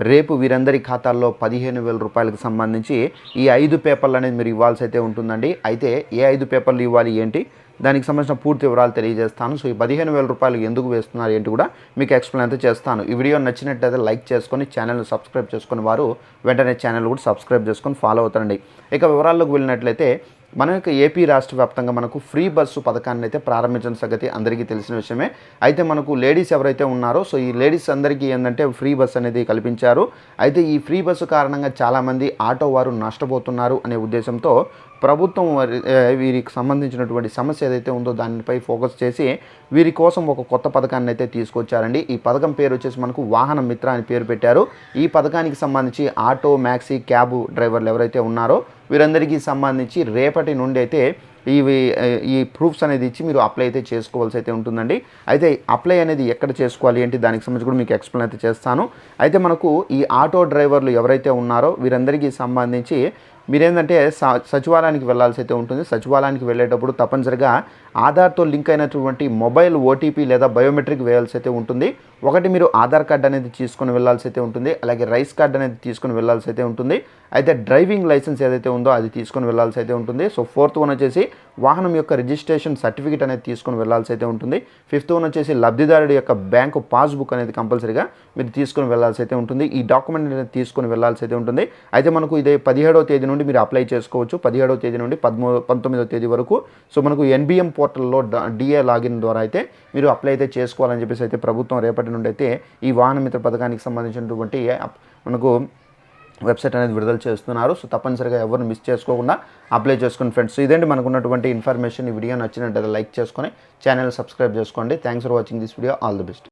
రేపు వీరందరి ఖాతాల్లో పదిహేను వేల రూపాయలకు సంబంధించి ఈ ఐదు పేపర్లు అనేది మీరు ఇవ్వాల్సి అయితే ఉంటుందండి. అయితే ఏ ఐదు పేపర్లు ఇవ్వాలి ఏంటి? దానికి సంబంధించిన పూర్తి వివరాలు తెలియజేస్తాను. సో ఈ పదిహేను వేల రూపాయలు ఎందుకు వేస్తున్నారు ఏంటి కూడా మీకు ఎక్స్ప్లెయిన్ అయితే చేస్తాను. ఈ వీడియో నచ్చినట్లయితే లైక్ చేసుకొని ఛానల్ సబ్స్క్రైబ్ చేసుకుని వారు వెంటనే ఛానల్ కూడా సబ్స్క్రైబ్ చేసుకొని ఫాలో అవుతారండి. ఇక వివరాల్లోకి వెళ్ళినట్లయితే మన యొక్క ఏపీ రాష్ట్ర వ్యాప్తంగా మనకు ఫ్రీ బస్సు పథకాన్ని అయితే ప్రారంభించిన సంగతి అందరికీ తెలిసిన విషయమే. అయితే మనకు లేడీస్ ఎవరైతే ఉన్నారో సో ఈ లేడీస్ అందరికీ ఏంటంటే ఫ్రీ బస్సు అనేది కల్పించారు. అయితే ఈ ఫ్రీ బస్సు కారణంగా చాలామంది ఆటో వారు నష్టపోతున్నారు అనే ఉద్దేశంతో ప్రభుత్వం వారి- వీరికి సంబంధించినటువంటి సమస్య ఏదైతే ఉందో దానిపై ఫోకస్ చేసి వీరి కోసం ఒక కొత్త పథకాన్ని అయితే తీసుకొచ్చారండి. ఈ పథకం పేరు వచ్చేసి మనకు వాహన మిత్ర అని పేరు పెట్టారు. ఈ పథకానికి సంబంధించి ఆటో మ్యాక్సీ క్యాబ్ డ్రైవర్లు ఎవరైతే ఉన్నారో వీరందరికీ సంబంధించి రేపటి నుండి అయితే ఇవి ఈ ప్రూఫ్స్ అనేది ఇచ్చి మీరు అప్లై అయితే చేసుకోవాల్సి అయితే ఉంటుందండి. అయితే అప్లై అనేది ఎక్కడ చేసుకోవాలి ఏంటి దానికి సంబంధించి కూడా మీకు ఎక్స్ప్లెయిన్ అయితే చేస్తాను. అయితే మనకు ఈ ఆటో డ్రైవర్లు ఎవరైతే ఉన్నారో వీరందరికీ సంబంధించి మీరేంటంటే స- సచివాలయానికి వెళ్ళాల్సి అయితే ఉంటుంది. సచివాలయానికి వెళ్ళేటప్పుడు తప్పనిసరిగా ఆధార్తో లింక్ అయినటువంటి మొబైల్ ఓటీపీ లేదా బయోమెట్రిక్ వేయాల్సి అయితే ఉంటుంది. ఒకటి మీరు ఆధార్ కార్డ్ అనేది తీసుకొని వెళ్ళాల్సి అయితే ఉంటుంది. అలాగే రైస్ కార్డ్ అనేది తీసుకొని వెళ్ళాల్సి అయితే ఉంటుంది. అయితే డ్రైవింగ్ లైసెన్స్ ఏదైతే ఉందో అది తీసుకొని వెళ్ళాల్సి అయితే ఉంటుంది. సో ఫోర్త్ వన్ వచ్చేసి వాహనం యొక్క రిజిస్ట్రేషన్ సర్టిఫికేట్ అనేది తీసుకొని వెళ్ళాల్సి అయితే ఉంటుంది. ఫిఫ్త్ వన్ వచ్చేసి లబ్ధిదారుడి యొక్క బ్యాంకు పాస్బుక్ అనేది కంపల్సరీగా మీరు తీసుకొని వెళ్ళాల్సి అయితే ఉంటుంది. ఈ డాక్యుమెంట్ అనేది తీసుకొని వెళ్ళాల్సి అయితే ఉంటుంది. అయితే మనకు ఇదే పదిహేడవ తేదీ నుండి మీరు అప్లై చేసుకోవచ్చు. పదిహేడవ తేదీ నుండి పదమూ పంతొమ్మిదవ తేదీ వరకు. సో మనకు ఎన్బిఎం పోర్టల్లో డిఏ లాగిన్ ద్వారా అయితే మీరు అప్లై అయితే చేసుకోవాలని చెప్పేసి అయితే ప్రభుత్వం రేపటి నుండి అయితే ఈ వాహన మిత్ర పథకానికి సంబంధించినటువంటి మనకు వెబ్సైట్ అనేది విడుదల చేస్తున్నారు. సో తప్పనిసరిగా ఎవరు మిస్ చేసుకోకుండా అప్లై చేసుకుని ఫ్రెండ్స్. ఇదేంటి మనకు ఉన్నటువంటి ఇన్ఫర్మేషన్ ఈ వీడియో నచ్చినట్లయితే లైక్ చేసుకొని ఛానల్ సబ్స్క్రైబ్ చేసుకోండి. Thanks for watching this video. All the best.